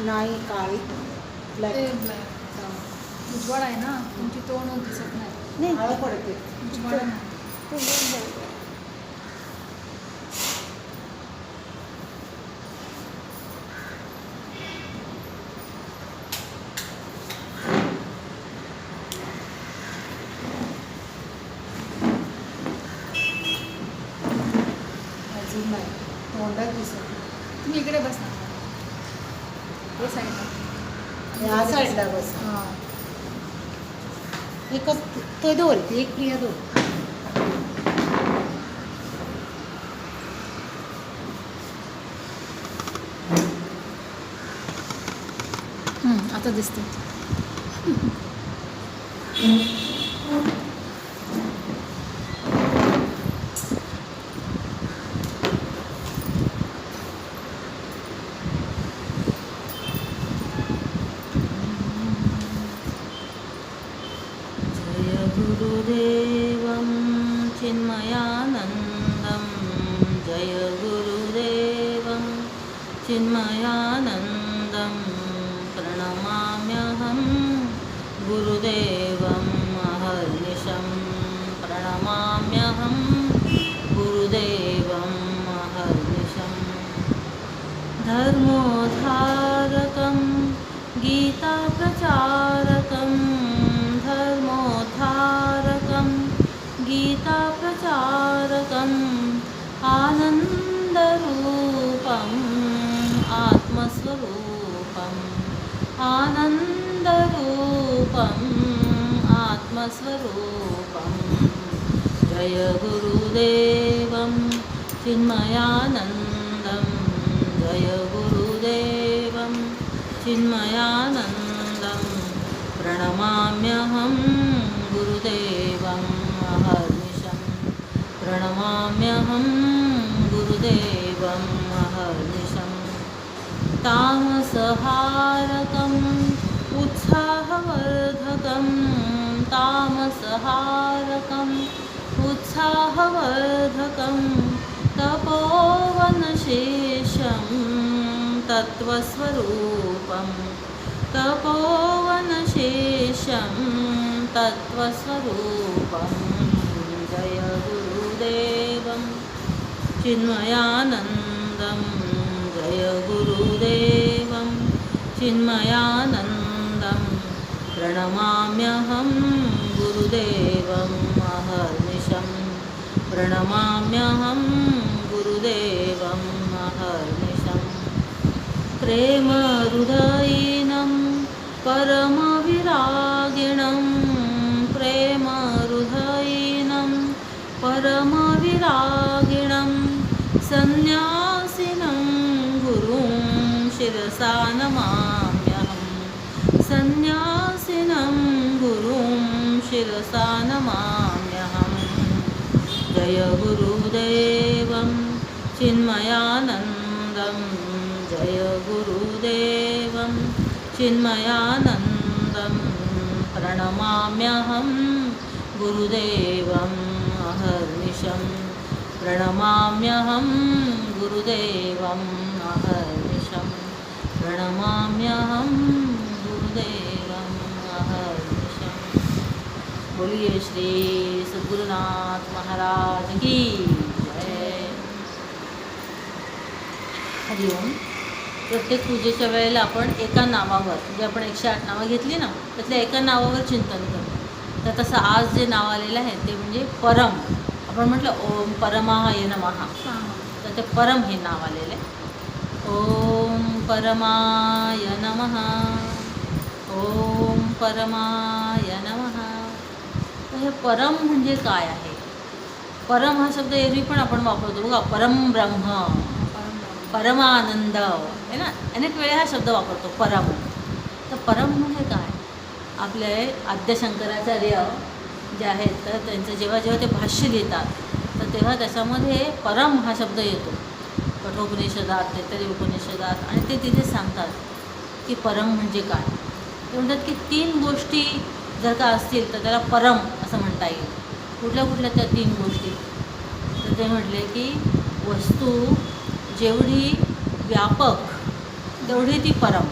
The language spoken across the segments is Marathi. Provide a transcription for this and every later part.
नाही काळी ब्लॅक ते black. उजवाड आहे ना तुमची तोंड दिसत नाही. नाही. काळं पडते. उजवाड नाही ते येऊन जाईल. अजून नाही तोंडात दिसत नाही. तुम्ही इकडे बसना हे साईडला या साईडला बस हां एकच ते दोन एक प्रिया दोन. हम्म, आता दिसते जय गुरुदेवं चिन्मयानन्दं जय गुरुदेवं चिन्मयानन्दं प्रणमाम्यहं गुरुदेवं अहर्निशं प्रणमाम्यहं गुरुदेवं अहर्निशम् धर्मोद्धारकं जय गुरुदेवं चिन्मयानन्दं। जय गुरुदेवं चिन्मयानन्दं। प्रणमाम्यहं गुरुदेवम् अहर्निशं। प्रणमाम्यहं गुरुदेवम् महर्निशं तामसहारकम् उत्साहवर्धकं तामसहारकम् उत्साहवर्धकं तपोवनशेषं तत्त्वस्वरूपं तपोवनशेषं तत्त्वस्वरूपं जय गुरुदेवं चिन्मयानन्दं जय गुरुदेवं चिन्मयानन्दं प्रणमाम्यहं गुरुदेवम् प्रणमाम्यहं गुरुदेवं महर्निशं प्रेमहृदयिनं परमविरागिणं प्रेमहृदयिनं परमविरागिणं सन्न्यासिनं गुरुं शिरसा नमाम्यहं सन्न्यासिनं गुरुं शिरसा नमामि जय गुरुदेवं चिन्मयानन्दं जय गुरुदेवं चिन्मयानन्दं प्रणमाम्यहं गुरुदेवम्। अहर्निशं प्रणमाम्यहं गुरुदेवम्। अहर्निशं प्रणमाम्यहं गुरुदेवम्। बोलिए श्री सद्गुरुनाथ महाराज की जय। हरिओम प्रत्येक पूजेच्या वेळेला आपण एका नावावर म्हणजे आपण एकशे आठ नावं घेतली ना त्यातल्या एका नावावर चिंतन करतो. तर तसं आज जे नाव आलेलं आहे ते म्हणजे परम. आपण म्हटलं ओम परमाय नमहा तर ते परम हे नाव आलेलं आहे. ओम परमाय नमः. ओम परमाय हे परम म्हणजे काय आहे? परम हा शब्द एरवी पण आपण वापरतो. बघा परम ब्रह्म. परमानंद आहे ना? अनेक वेळा हा शब्द वापरतो परम. तर परम म्हणजे काय? आपले आद्यशंकराचार्य जे आहेत तर त्यांचं जेव्हा जेव्हा ते भाष्य लिहितात तर तेव्हा त्याच्यामध्ये परम हा शब्द येतो. कठोपनिषदात तेतरी उपनिषदात आणि ते तिथे सांगतात की परम म्हणजे काय? ते म्हणतात की तीन गोष्टी जर का असतील तर त्याला परम असं म्हणता येईल. कुठल्या कुठल्या त्या तीन गोष्टी? तर ते म्हटले की वस्तू जेवढी व्यापक तेवढी ती परम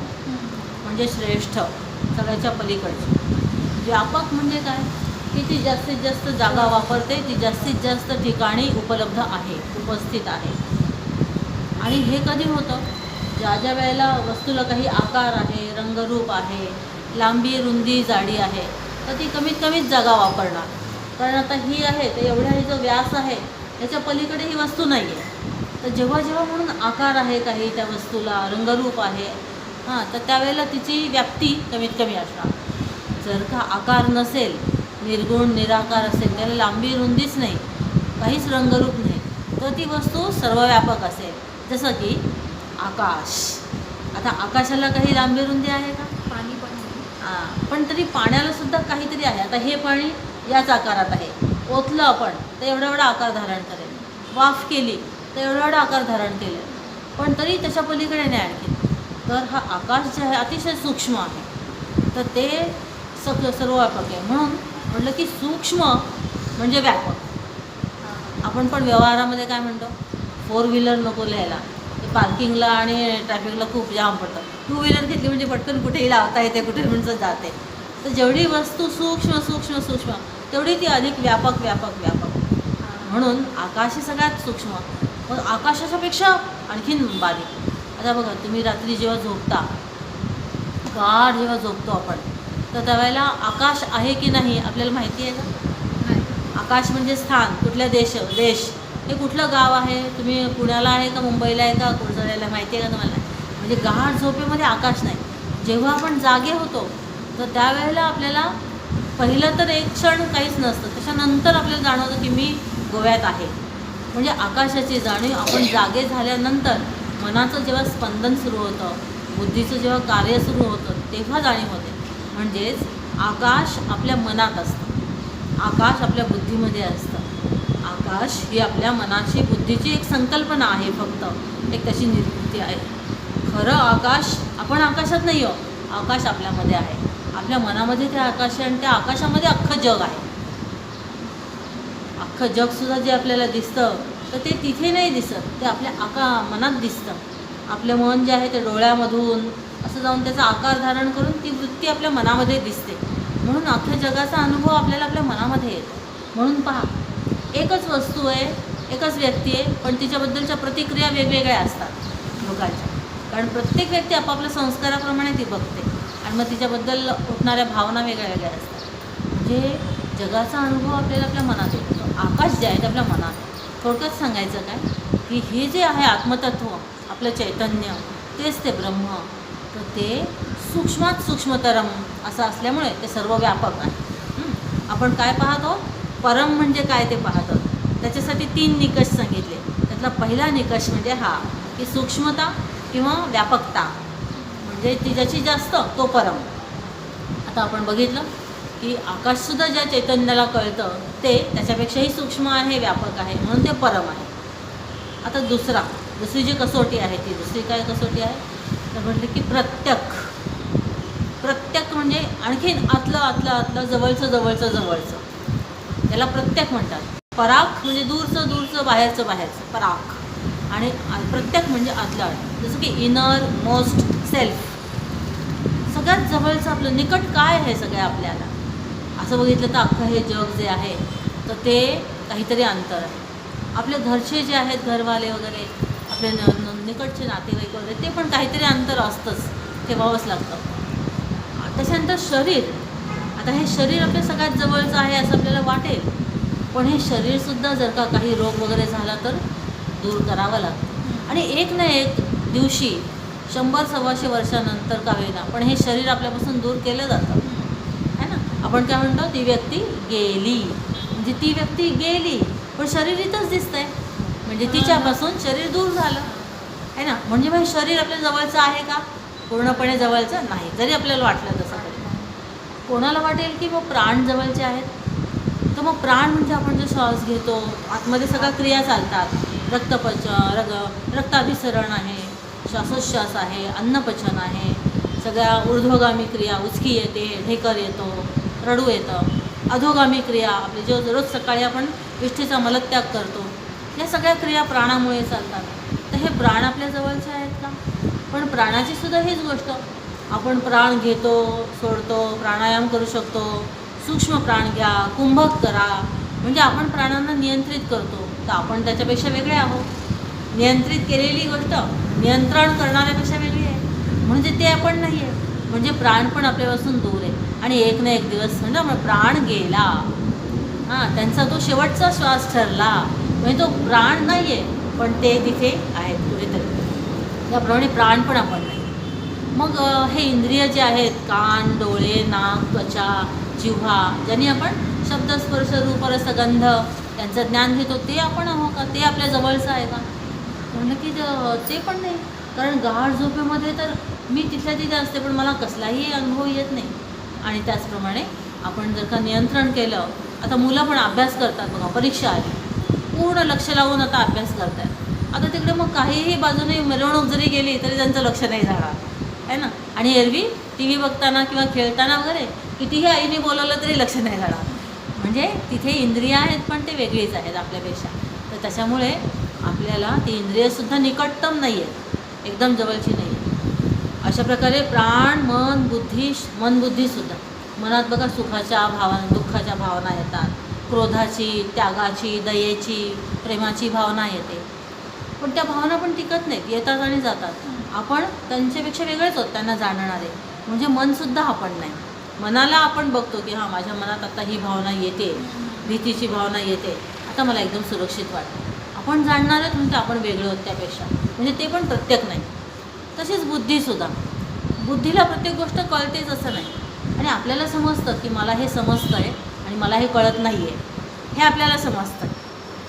म्हणजे श्रेष्ठ सगळ्याच्या पलीकडची. व्यापक म्हणजे काय? की ती जास्तीत जास्त जागा वापरते ती जास्तीत जास्त ठिकाणी उपलब्ध आहे उपस्थित आहे. आणि हे कधी होतं? ज्या ज्या वेळेला वस्तूला काही आकार आहे रंगरूप आहे लांबी रुंदी जाडी आहे तर ती कमीत कमीच जागा वापरणार. कारण आता ही आहे तर एवढा ही जो व्यास आहे त्याच्या पलीकडे ही वस्तू नाही आहे तर जेव्हा जेव्हा म्हणून आकार आहे काही त्या वस्तूला रंगरूप आहे हां तर त्यावेळेला तिची व्याप्ती कमीत कमी असणार. जर का आकार नसेल निर्गुण निराकार असेल त्याला लांबी रुंदीच नाही काहीच रंगरूप नाही तर ती वस्तू सर्वव्यापक असेल. जसं की आकाश. आता आकाशाला काही लांबी रुंदी आहे का? पण तरी पाण्याला सुद्धा काहीतरी आहे. आता हे पाणी याच आकारात आहे. ओतलं आपण तर एवढा एवढा आकार धारण करेल. वाफ केली तर एवढा एवढा आकार धारण केले. पण तरी त्याच्या पलीकडे नाही आणखी तर हा आकाश जे आहे अतिशय सूक्ष्म आहे. तर ते सग सर्व व्यापक आहे. म्हणून म्हटलं की सूक्ष्म म्हणजे व्यापक. आपण पण व्यवहारामध्ये काय म्हणतो? फोर व्हीलर नको लिहायला. पार्किंगला आणि ट्रॅफिकला खूप जाम पडतं. टू व्हीलर घेतली म्हणजे पटकन कुठेही लावता येते कुठे म्हणजे जाते. तर जेवढी वस्तू सूक्ष्म सूक्ष्म सूक्ष्म तेवढी ती अधिक व्यापक व्यापक व्यापक. म्हणून आकाश हे सगळ्यात सूक्ष्म. पण आकाशाच्यापेक्षा आणखीन बारीक आता बघा तुम्ही रात्री जेव्हा झोपता गाढ जेव्हा झोपतो आपण तर त्यावेळेला आकाश आहे की नाही आपल्याला माहिती आहे का. आकाश म्हणजे स्थान कुठल्या देश देश. हे कुठलं गाव आहे? तुम्ही पुण्याला आहे का मुंबईला आहे का कुठं माहिती आहे का तुम्हाला? म्हणजे गाढ झोपेमध्ये आकाश नाही. जेव्हा आपण जागे होतो तर त्यावेळेला आपल्याला पहिलं तर एक क्षण काहीच नसतं. त्याच्यानंतर आपल्याला जाणवतं की मी गोव्यात आहे. म्हणजे आकाशाची जाणीव आपण जागे झाल्यानंतर मनाचं जेव्हा स्पंदन सुरू होतं बुद्धीचं जेव्हा कार्य सुरू होतं तेव्हा जाणीव होते. म्हणजेच आकाश आपल्या मनात असतं. आकाश आपल्या बुद्धीमध्ये असतं. आकाश ही आपल्या मनाची बुद्धीची एक संकल्पना आहे फक्त. एक तशी निर्मिती आहे. खरं आकाश आपण आकाशात नाही आहो आकाश आपल्यामध्ये आहे. आपल्या मनामध्ये ते आकाश आहे आणि त्या आकाशामध्ये अख्खं जग आहे. अख्खं जगसुद्धा जे आपल्याला दिसतं तर ते तिथे नाही दिसत. ते आपल्या आका मनात दिसतं. आपलं मन जे आहे ते डोळ्यामधून असं जाऊन त्याचा आकार धारण करून ती वृत्ती आपल्या मनामध्ये दिसते. म्हणून अख्ख्या जगाचा अनुभव आपल्याला आपल्या मनामध्ये येतो. म्हणून पहा एकच वस्तू आहे एकच व्यक्ती आहे पण तिच्याबद्दलच्या प्रतिक्रिया वेगवेगळ्या असतात लोकांच्या. कारण प्रत्येक व्यक्ती आपापल्या संस्काराप्रमाणे ती बघते आणि मग तिच्याबद्दल उठणाऱ्या भावना वेगळ्या वेगळ्या असतात. म्हणजे जगाचा अनुभव आपल्याला आपल्या मनात येतो आकाश जे आहे ते आपल्या मनात थोडक्यात सांगायचं काय? की हे जे आहे आत्मतत्व आपलं चैतन्य तेच ते ब्रह्म तर ते सूक्ष्मात सूक्ष्मतरम असं असल्यामुळे ते सर्व व्यापक आहे आपण काय पाहतो? परम म्हणजे काय ते पाहतं? त्याच्यासाठी तीन निकष सांगितले. त्यातला पहिला निकष म्हणजे हा की सूक्ष्मता किंवा व्यापकता. म्हणजे ती ज्याची जास्त तो परम. आता आपण बघितलं की आकाशसुद्धा ज्या चैतन्याला कळतं ते त्याच्यापेक्षाही सूक्ष्म आहे व्यापक आहे म्हणून ते परम आहे. आता दुसरा दुसरी जी कसोटी आहे ती दुसरी काय कसोटी आहे? तर म्हटलं की प्रत्यक. प्रत्यक म्हणजे आणखीन आतलं आतलं आतलं जवळचं जवळचं जवळचं. याला प्रत्यक म्हणतात. पराख म्हणजे दूरचं दूरचं बाहेरचं बाहेरचं. पराख आणि प्रत्येक म्हणजे आतलं जसं की इनर मोस्ट सेल्फ सगळ्यात जवळचं आपलं निकट काय आहे सगळ्या आपल्याला? असं बघितलं तर अख्खं हे जग जे आहे तर ते काहीतरी अंतर आहे. आपले घरचे जे आहेत घरवाले वगैरे आपले न- निकटचे नातेवाईक वगैरे ते पण काहीतरी अंतर असतंच. ठेवावंच लागतं. त्याच्यानंतर शरीर. आता हे शरीर आपल्या सगळ्यात जवळचं आहे असं आपल्याला वाटेल. पण हे शरीरसुद्धा जर का काही रोग वगैरे झाला तर दूर करावं लागतं. आणि एक ना एक दिवशी शंभर सव्वाशे वर्षानंतर का होईना पण हे शरीर आपल्यापासून दूर केलं जातं. है ना? आपण काय म्हणतो? ती व्यक्ती गेली. म्हणजे ती व्यक्ती गेली पण शरीर इथंच दिसतंय. म्हणजे तिच्यापासून शरीर दूर झालं. है ना? म्हणजे मग हे शरीर आपल्या जवळचं आहे का? पूर्णपणे जवळचं नाही. जरी आपल्याला वाटलं तसं. कोणाला वाटेल की मग प्राण जवळचे आहेत? तर मग प्राण म्हणजे आपण जो श्वास घेतो आतमध्ये सगळ्या क्रिया चालतात. रक्तपच रग रक्ताभिसरण आहे श्वासोच्छ्वास आहे अन्नपचन आहे सगळ्या ऊर्ध्वगामी क्रिया उचकी येते ढेकर येतो रडू येतं. अधोगामी क्रिया आपली जो रोज सकाळी आपण विष्ठेचा मलत्याग करतो या सगळ्या क्रिया प्राणामुळे चालतात. तर हे प्राण आपल्या जवळचे आहेत का? पण प्राणाची सुद्धा हीच गोष्ट. आपण प्राण घेतो सोडतो प्राणायाम करू शकतो सूक्ष्म प्राण घ्या कुंभक करा. म्हणजे आपण प्राणांना नियंत्रित करतो. तर आपण त्याच्यापेक्षा वेगळे आहोत. नियंत्रित केलेली गोष्ट नियंत्रण करणाऱ्यापेक्षा वेगळी आहे. म्हणजे ते आपण नाही आहे म्हणजे प्राण पण आपल्यापासून दूर आहे. आणि एक ना एक दिवस म्हणजे मग प्राण गेला. हां त्यांचा तो शेवटचा श्वास ठरला. म्हणजे तो प्राण नाही आहे पण ते तिथे आहेत कुठेतरी. त्याप्रमाणे प्राण पण आपण नाही. मग हे इंद्रिय जे आहेत कान डोळे नाक त्वचा जिव्हा ज्यांनी आपण शब्द स्पर्श रूप रसगंध यांचं ज्ञान घेतो ते आपण आहो का? ते आपल्या जवळचं आहे का? म्हणलं की ज- ते पण नाही. कारण गाढ झोपेमध्ये तर मी तिथल्या तिथे असते पण मला कसलाही अनुभव येत नाही. आणि त्याचप्रमाणे आपण जर का नियंत्रण केलं आता मुलं पण अभ्यास करतात बघा परीक्षा आली. पूर्ण लक्ष लावून आता अभ्यास करतात आता तिकडे मग काहीही बाजूने मिरवणूक जरी गेली तरी त्यांचं लक्ष नाही जाणार. आहे ना? आणि एरवी टी व्ही बघताना किंवा खेळताना वगैरे कितीही आईने बोलवलं तरी लक्ष नाही जाणार म्हणजे तिथे इंद्रिय आहेत पण ते वेगळीच आहेत आपल्यापेक्षा. तर त्याच्यामुळे आपल्याला ती इंद्रियसुद्धा निकटतम नाही आहेत एकदम जवळची नाही आहेत अशा प्रकारे प्राण मन बुद्धी मन बुद्धीसुद्धा मनात बघा सुखाच्या भावना दुःखाच्या भावना येतात. क्रोधाची त्यागाची दयेची प्रेमाची भावना येते. पण त्या भावना पण टिकत नाहीत. येतात आणि जातात. आपण त्यांच्यापेक्षा वेगळेच होत त्यांना जाणणारे म्हणजे मनसुद्धा आपण नाही. मनाला आपण बघतो की हां माझ्या मनात आता ही भावना येते. भीतीची भावना येते. आता मला एकदम सुरक्षित वाटतं. आपण जाणणारच म्हणजे आपण वेगळे होत त्यापेक्षा. म्हणजे ते पण प्रत्येक नाही. तशीच बुद्धीसुद्धा बुद्धीला प्रत्येक गोष्ट कळतेच असं नाही. आणि आपल्याला समजतं की मला हे समजतं आहे आणि मला हे कळत नाही आहे हे आपल्याला समजतं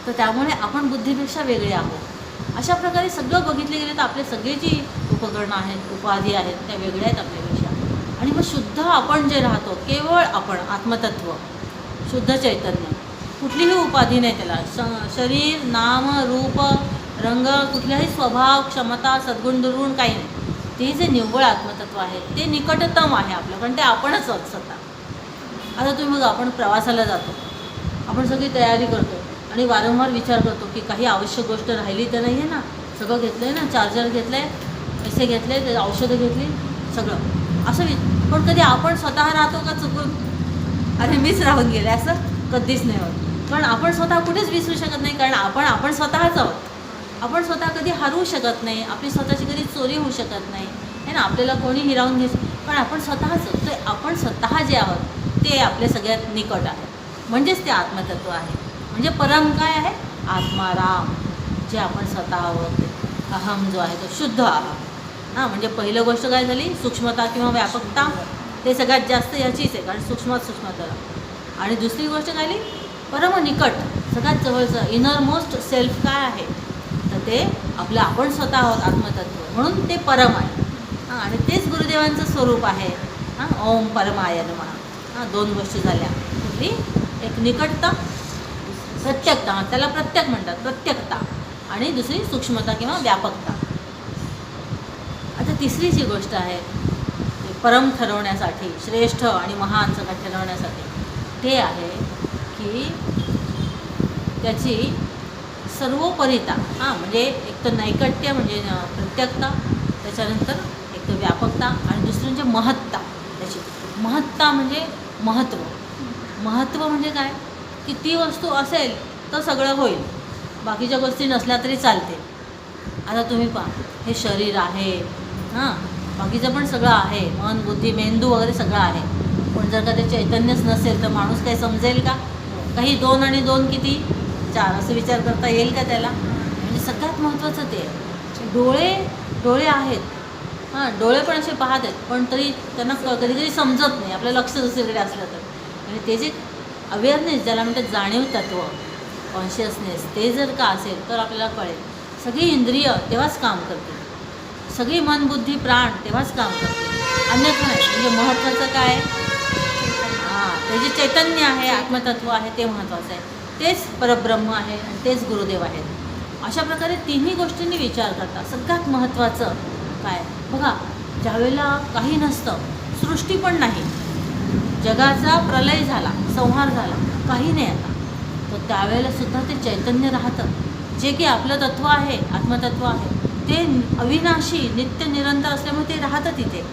तर त्यामुळे आपण बुद्धीपेक्षा वेगळे आहोत. अशा प्रकारे सगळं बघितले गेले तर आपले सगळे जी उपकरणं आहेत उपाधी आहेत त्या वेगळ्या आहेत आपल्यापेक्षा आणि मग शुद्ध आपण जे राहतो केवळ आपण आत्मतत्व शुद्ध चैतन्य कुठलीही उपाधी नाही त्याला. श शरीर नाम रूप रंग कुठल्याही स्वभाव क्षमता सद्गुण दुर्गुण काही नाही. ते जे निव्वळ आत्मतत्व आहे ते निकटतम आहे आपलं कारण ते आपणच आहोत स्वतः. आता तुम्ही बघा आपण प्रवासाला जातो. आपण सगळी तयारी करतो. आणि वारंवार विचार करतो की काही आवश्यक गोष्ट राहिली तर नाही आहे ना? सगळं घेतलं आहे ना? चार्जर घेतलं आहे पैसे घेतले ते औषधं घेतली सगळं. असं वि पण कधी आपण स्वतः राहतो का चुकून? अरे मीच राहून गेले असं कधीच नाही होत. कारण आपण स्वतः कुठेच विसरू शकत नाही कारण आपण आपण स्वतःच आहोत. आपण स्वतः कधी हरवू शकत नाही आपली स्वतःची कधी चोरी होऊ शकत नाही. आहे ना? आपल्याला कोणी हिरावून घे पण आपण स्वतःच आहोत. आपण स्वतः जे आहोत ते आपले सगळ्यात निकट आहे. म्हणजेच ते आत्मतत्व आहे. म्हणजे परम काय आहे? आत्माराम जे आपण स्वतः आहोत अहम जो आहे तो शुद्ध अहम हां म्हणजे पहिलं गोष्ट काय झाली? सूक्ष्मता किंवा व्यापकता. ते सगळ्यात जास्त याचीच आहे कारण सूक्ष्मात सूक्ष्मता आणि दुसरी गोष्ट काय परम निकट सगळ्यात जवळचं इनर मोस्ट सेल्फ काय आहे? तर ते आपलं आपण स्वतः आहोत आत्मतत्व. म्हणून ते परम आहे. हां आणि तेच गुरुदेवांचं स्वरूप आहे. हां ओम परमायन म्हणा हां दोन गोष्टी झाल्या. कुठली? एक निकटता प्रत्यक्षता त्याला प्रत्यक म्हणतात प्रत्यक्षता आणि दुसरी सूक्ष्मता किंवा व्यापकता. आता तिसरी जी गोष्ट आहे परम ठरवण्यासाठी श्रेष्ठ आणि महान सगळं ठरवण्यासाठी ते आहे की त्याची सर्वोपरिता हां म्हणजे एक तर नैकट्य म्हणजे अं, प्रत्यक्षता त्याच्यानंतर एक तर व्यापकता आणि दुसरी म्हणजे महत्ता. त्याची महत्ता म्हणजे महत्त्व महत्त्व म्हणजे काय? की ती वस्तू असेल तर सगळं होईल. बाकीच्या गोष्टी नसल्या तरी चालते. आता तुम्ही पहा हे शरीर आहे हां? बाकीचं पण सगळं आहे. मन बुद्धी मेंदू वगैरे सगळं आहे. पण जर का ते चैतन्यच नसेल तर माणूस काही समजेल का? काही दोन आणि दोन किती? चार असं विचार करता येईल का त्याला? म्हणजे सगळ्यात महत्त्वाचं ते आहे. डोळे डोळे आहेत. हां डोळे पण असे पाहत आहेत पण तरी त्यांना क- कधी कधी समजत नाही. आपलं लक्ष दुसरीकडे असलं तर. आणि ते जे अवेअरनेस ज्याला म्हणतात जाणीव तत्व कॉन्शियसनेस ते जर का असेल तर आपल्याला कळेल. सगळी इंद्रिय तेव्हाच काम करतील. सगळी मन बुद्धी प्राण तेव्हाच काम करतील. अन्यथा नाही. म्हणजे महत्त्वाचं काय? हां ते जे चैतन्य आहे आत्मतत्व आहे ते महत्त्वाचं आहे. तेच परब्रह्म आहे आणि तेच गुरुदेव आहेत. अशा प्रकारे तिन्ही गोष्टींनी विचार करता. सगळ्यात महत्त्वाचं काय? बघा ज्यावेळेला काही नसतं सृष्टी पण नाही. जगाचा प्रलय झाला संहार झाला काही नाही आता. तर त्यावेळेला सुद्धा ते चैतन्य राहतं. जे की आपलं तत्व आहे आत्मतत्व आहे ते अविनाशी नित्य निरंतर असल्यामुळे ते राहतं तिथे.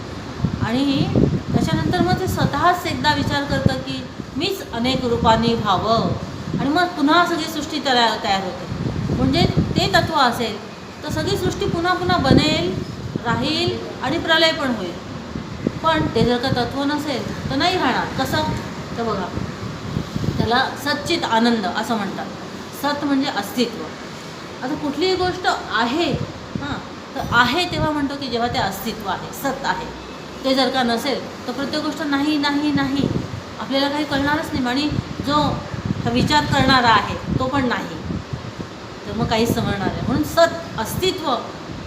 आणि त्याच्यानंतर मग ते स्वतःच एकदा विचार करतं की मीच अनेक रूपांनी व्हावं. आणि मग पुन्हा सगळी सृष्टी तयार तयार होते. म्हणजे ते तत्व असेल तर सगळी सृष्टी पुन्हा पुन्हा बनेल राहील आणि प्रलय पण होईल. पण ते जर का तत्व नसेल तर नाही राहणार. कसं? तर बघा त्याला सच्चित आनंद असं म्हणतात. सत म्हणजे अस्तित्व. आता कुठलीही गोष्ट आहे हां तर आहे तेव्हा म्हणतो की जेव्हा ते अस्तित्व आहे सत आहे. ते जर का नसेल तर प्रत्येक गोष्ट नाही नाही नाही. आपल्याला काही कळणारच नाही. आणि जो हा विचार करणारा आहे तो पण नाही. तर मग काहीच समजणार आहे म्हणून सत अस्तित्व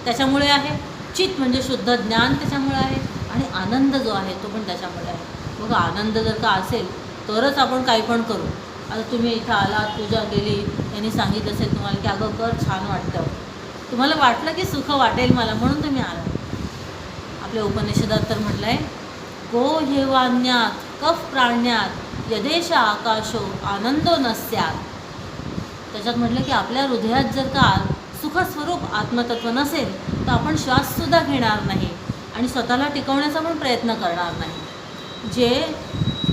त्याच्यामुळे आहे. चित म्हणजे शुद्ध ज्ञान त्याच्यामुळे आहे. आणि आनंद जो आहे तो पण त्याच्यामध्ये आहे. बघा आनंद जर का असेल तरच आपण काही पण करू. आता तुम्ही इथं आलात पूजा केली त्यांनी सांगितलं असेल तुम्हाला की अगं कर छान वाटतं. तुम्हाला वाटलं की सुख वाटेल मला म्हणून तुम्ही आला आपल्या उपनिषदात तर म्हटलं आहे गो हेवान्यात कफ प्राण्यात यदेश आकाशो आनंदो नस्यात त्याच्यात म्हटलं की आपल्या हृदयात जर का सुखस्वरूप आत्मतत्व नसेल तर आपण श्वाससुद्धा घेणार नाही. आणि स्वतःला टिकवण्याचा पण प्रयत्न करणार नाही. जे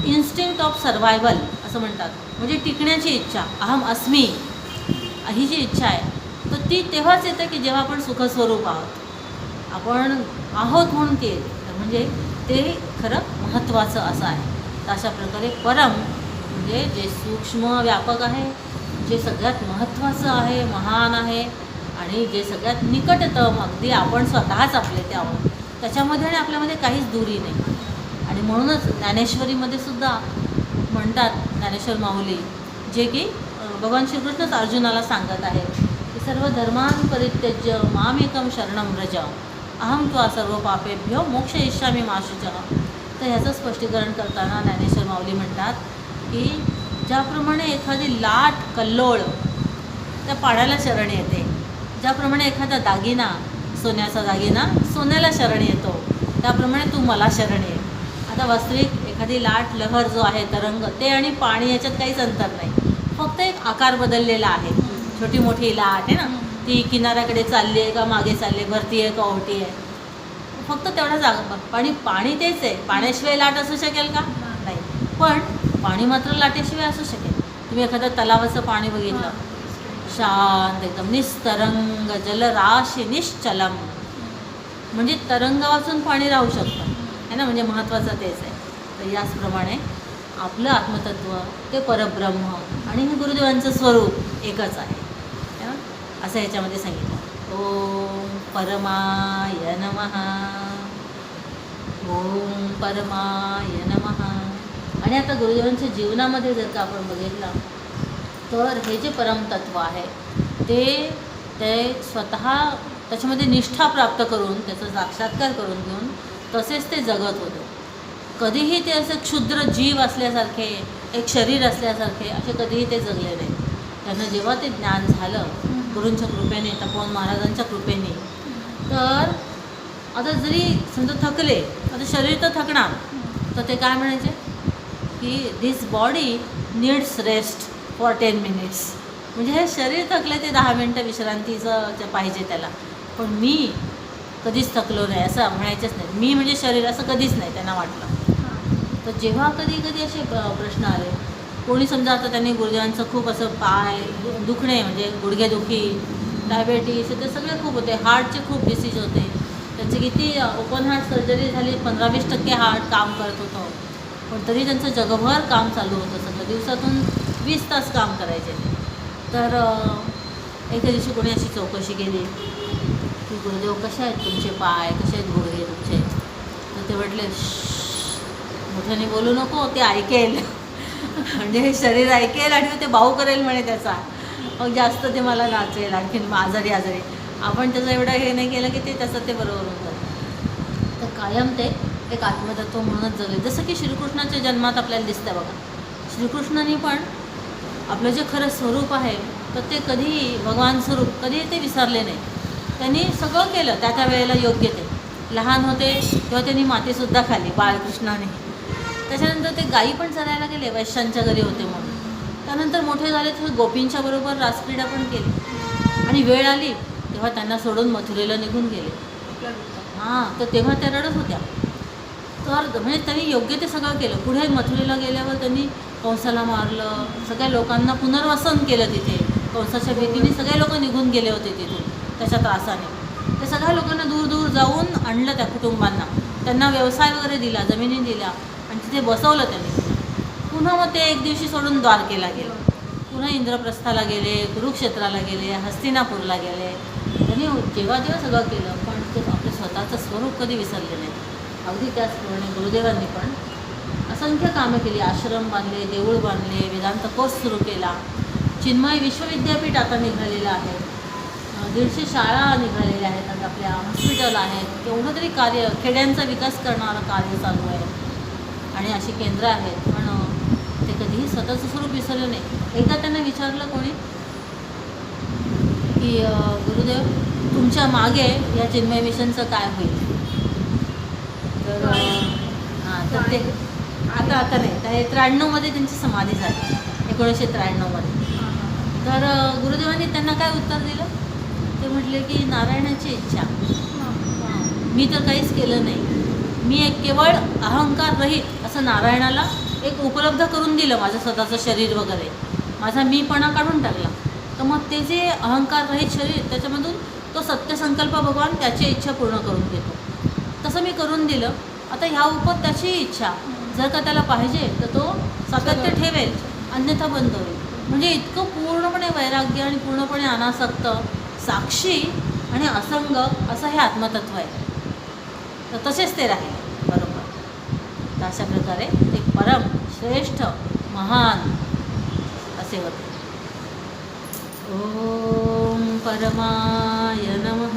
इन्स्टिंक्ट ऑफ सर्वायवल असं म्हणतात. म्हणजे टिकण्याची इच्छा. अहम अस्मी. ही जी इच्छा आहे तर ती तेव्हाच येते की जेव्हा आपण सुखस्वरूप आहोत. आपण आहोत म्हणून ते येते. म्हणजे ते खरं महत्त्वाचं असं आहे. तर अशा प्रकारे परम म्हणजे जे सूक्ष्म व्यापक आहे जे सगळ्यात महत्त्वाचं आहे महान आहे आणि जे सगळ्यात निकटतम अगदी आपण स्वतःच आपले ते आहोत. त्याच्यामध्ये आणि आपल्यामध्ये काहीच दूरी नाही. आणि म्हणूनच ज्ञानेश्वरीमध्ये सुद्धा म्हणतात ज्ञानेश्वर माऊली जे की भगवान श्रीकृष्णच अर्जुनाला सांगत आहे की सर्व धर्मान परित्यज्य मामेकम शरणम व्रज. अहम त्वा सर्व पापेभ्यो मोक्ष इच्छामी माशुच तर ह्याचं स्पष्टीकरण करताना ज्ञानेश्वर माऊली म्हणतात की ज्याप्रमाणे एखादी लाट कल्लोळ त्या पाण्याला शरण येते ज्याप्रमाणे एखादा दागिना सोन्याचा दागिना सोन्याला शरण येतो. त्याप्रमाणे तू मला शरण ये. आता वास्तविक एखादी लाट लहर जो आहे तरंग ते आणि पाणी याच्यात काहीच अंतर नाही. फक्त एक आकार बदललेला आहे. छोटी मोठी लाट आहे ना ती किनाऱ्याकडे चालली आहे का मागे चालली आहे भरती आहे का ओटी आहे. फक्त तेवढा जागा पाणी पाणी तेच आहे. पाण्याशिवाय लाट असू शकेल का? नाही. पण पाणी मात्र लाटेशिवाय असू शकेल. तुम्ही एखाद्या तलावाचं पाणी बघितलं शांत एकदम निस्तरंग जलराशी निश्चलम. म्हणजे तरंग वाचून पाणी राहू शकतं. आहे ना? म्हणजे महत्त्वाचं तेच आहे. तर याचप्रमाणे आपलं आत्मतत्व ते परब्रह्म आणि हे गुरुदेवांचं स्वरूप एकच आहे. असं ह्याच्यामध्ये सांगितलं. ओम परमाय नम. ओम परमाय नम. आणि आता गुरुदेवांच्या जीवनामध्ये जर का आपण बघितलं तर हे जे परमतत्व आहे ते ते स्वतः त्याच्यामध्ये निष्ठा प्राप्त करून त्याचा साक्षात्कार करून घेऊन तसेच ते जगत होते. कधीही ते असे क्षुद्र जीव असल्यासारखे एक शरीर असल्यासारखे असे कधीही ते जगले नाही. त्यांना जेव्हा ते ज्ञान झालं गुरूंच्या कृपेने तपोवन महाराजांच्या कृपेने तर आता जरी समजा थकले आता शरीर तर थकणार तर ते काय म्हणायचे? की this body needs rest for ten minutes म्हणजे हे शरीर थकले ते दहा मिनटं विश्रांतीचं पाहिजे त्याला. पण मी कधीच थकलो नाही असं म्हणायचंच नाही. मी म्हणजे शरीर असं कधीच नाही त्यांना वाटलं. तर जेव्हा कधी कधी असे प्रश्न आले. कोणी समजा आता त्यांनी गुडघ्यांचं खूप असं पाय दु- दुखणे म्हणजे गुडघेदुखी डायबेटीस ते सगळे खूप होते. हार्टचे खूप डिसीज होते. त्यांची किती ओपन हार्ट सर्जरी झाली पंधरा वीस टक्के हार्ट काम करत होतं. पण तरी त्यांचं जगभर काम चालू होतं सगळं. दिवसातून वीस तास काम करायचे. ते तर एका दिवशी कोणी अशी चौकशी केली की गुरुदेव कसे आहेत तुमचे पाय? कसे आहेत गुडघे तुमचे? तर ते म्हटले मोठ्याने बोलू नको ते ऐकेल. म्हणजे हे शरीर ऐकेल आणि ते भाऊ करेल म्हणे त्याचा. मग जास्त ते मला नाचेल आणखीन आजारी आजारी. आपण त्याचं एवढं हे नाही केलं की ते तसं ते बरोबर होऊन तर कायम ते एक आत्मतत्व म्हणूनच जगले. जसं की श्रीकृष्णाच्या जन्मात आपल्याला दिसतं बघा. श्रीकृष्णाने पण आपलं जे खरं स्वरूप आहे तर ते कधीही भगवान स्वरूप कधीही ते विसरले नाही. त्यांनी सगळं केलं त्या त्या वेळेला योग्य ते. लहान होते तेव्हा त्यांनी मातीसुद्धा खाल्ली बाळकृष्णाने. त्याच्यानंतर ते गायी पण चरायला गेले वैश्यांच्या घरी होते म्हणून. त्यानंतर मोठे झाले तर गोपींच्या बरोबर रासक्रीडा पण केली. आणि वेळ आली तेव्हा त्यांना सोडून मथुरेला निघून गेले. हां तर तेव्हा त्या रडत होत्या. तर म्हणजे त्यांनी योग्य ते सगळं केलं. पुढे मथुरेला गेल्यावर त्यांनी कंसाला मारलं सगळ्या लोकांना पुनर्वसन केलं तिथे. कंसाच्या भीतीने सगळे लोक निघून गेले होते तिथून त्याच्या त्रासाने. ते सगळ्या लोकांना दूर दूर जाऊन आणलं त्या कुटुंबांना. त्यांना व्यवसाय वगैरे दिला जमिनी दिल्या आणि तिथे बसवलं त्यांनी. पुन्हा मग ते एक दिवशी सोडून द्वारकेला गेलं. पुन्हा इंद्रप्रस्थाला गेले कुरुक्षेत्राला गेले हस्तिनापूरला गेले. त्यांनी जेव्हा जेव्हा सगळं केलं पण ते आपलं स्वतःचं स्वरूप कधी विसरले नाही अगदी त्याचप्रमाणे गुरुदेवांनी पण असंख्य कामं केली आश्रम बांधले देऊळ बांधले वेदांत कोर्स सुरू केला. चिन्मय विश्वविद्यापीठ आता निघालेलं आहे. दीडशे शाळा निघालेल्या आहेत आता आपल्या हॉस्पिटल आहेत. केवढं तरी कार्य खेड्यांचा विकास करणारं कार्य चालू आहे. आणि अशी केंद्र आहेत. पण ते कधीही स्वतःचं स्वरूप विसरलं नाही. एकदा त्यांना विचारलं कोणी? की गुरुदेव तुमच्या मागे या चिन्मय मिशनचं काय होईल? तर हां तर ते आता आता नाही. तर त्र्याण्णवमध्ये त्यांची समाधी झाली. एकोणीसशे त्र्याण्णवमध्ये. तर गुरुदेवांनी त्यांना काय उत्तर दिलं? ते म्हटले की नारायणाची इच्छा. मी तर काहीच केलं नाही. मी एक केवळ अहंकार रहित असं नारायणाला एक उपलब्ध करून दिलं माझं स्वतःचं शरीर वगैरे. माझा मीपणा काढून टाकला. तर मग ते जे अहंकार रहित शरीर त्याच्यामधून तो सत्यसंकल्प भगवान त्याची इच्छा पूर्ण करून देतो तसं मी करून दिलं. आता ह्या उपत त्याची इच्छा. जर का त्याला पाहिजे तर तो सातत्य ठेवेल. अन्यथा बंद होईल. म्हणजे इतकं पूर्णपणे वैराग्य आणि पूर्णपणे अनासक्त साक्षी आणि असंग असं हे आत्मतत्व आहे. तर तसेच ते राहील. बरोबर. तर अशा प्रकारे ते परम श्रेष्ठ महान असे होते. ओम परमाय नम.